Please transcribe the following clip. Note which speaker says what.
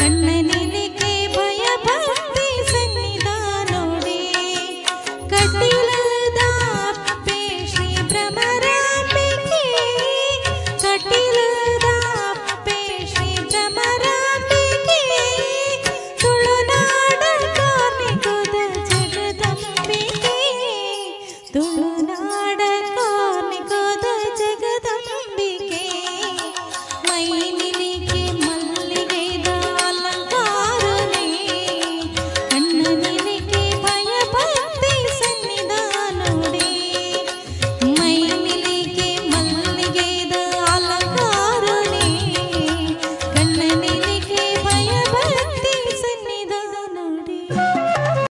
Speaker 1: கண்ணனே.